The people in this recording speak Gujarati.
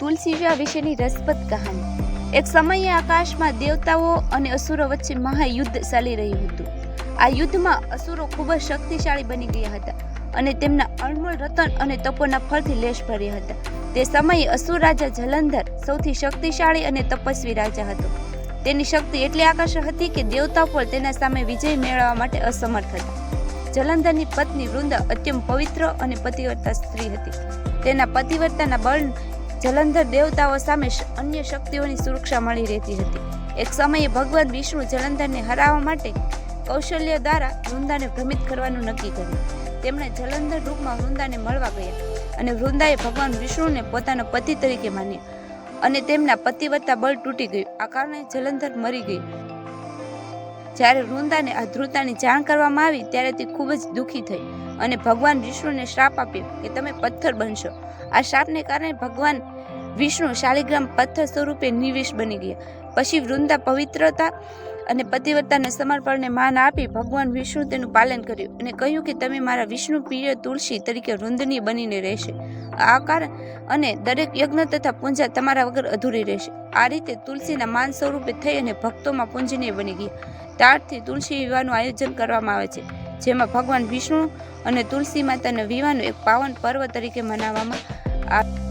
તુલસી વિવાહ વિશેની રસપ્રદ કહાની. એક સમયે આકાશમાં દેવતાઓ અને અસુરો વચ્ચે મહાયુદ્ધ ચાલી રહ્યું હતું. આ યુદ્ધમાં અસુરો ખૂબ જ શક્તિશાળી બની ગયા હતા અને તેમના અણમોલ રતન અને તપોના ફળથી લેશ ભર્યા હતા. તે સમયે અસુર રાજા જલંધર સૌથી શક્તિશાળી અને તપસ્વી રાજા હતો. તેની શક્તિ એટલી આકર્ષક હતી કે દેવતાઓ પણ તેના સામે વિજય મેળવવા માટે અસમર્થ હતા. જલંધરની પત્ની વૃંદા અત્યંત પવિત્ર અને પતિવર્તા સ્ત્રી હતી. તેના પતિવર્તાના બળ જલંધર દેવતાઓ સામે અન્ય શક્તિઓની સુરક્ષા મળી રહેતી હતી. એક સમયે ભગવાન વિષ્ણુ જલંધરને હરાવવા માટે કૌશલ્ય દ્વારા વૃંદાને ભ્રમિત કરવાનું નક્કી કર્યું. તેમણે જલંધર રૂપમાં વૃંદાને મળવા ગયા અને વૃંદાએ ભગવાન વિષ્ણુને પોતાનો પતિ તરીકે માન્યા અને તેમના પતિવત્તા બળ તૂટી ગયું. આ કારણે જલંધર મરી ગઈ જ્યારે વૃંદાને આ ધ્રુતાની જાણ કરવામાં આવી ત્યારે તે ખૂબ જ દુઃખી થઈ અને ભગવાન વિષ્ણુને શ્રાપ આપ્યો કે તમે પથ્થર બનશો. આ શ્રાપને કારણે ભગવાન વિષ્ણુ શાલિગ્રામ પથ્થર સ્વરૂપે નિવેશ બની ગયા. પછી વૃંદા પવિત્રતા અને પતિવ્રતાને સમર્પણને માન આપી ભગવાન વિષ્ણુ તેનું પાલન કર્યું અને કહ્યું કે તમે મારા વિષ્ણુ પ્રિય તુલસી તરીકે વૃંદની બનીને રહેશે. આ કારણ અને દરેક યજ્ઞ તથા પૂંજા તમારા વગર અધૂરી રહેશે. આ રીતે તુલસીના માન સ્વરૂપે થઈ અને ભક્તોમાં પૂંજનીય બની ગયા ત્યારથી તુલસી વિવાહનું આયોજન કરવામાં આવે છે, જેમાં ભગવાન વિષ્ણુ અને તુલસી માતાના વિવાહનું એક પાવન પર્વ તરીકે મનાવવામાં આવે.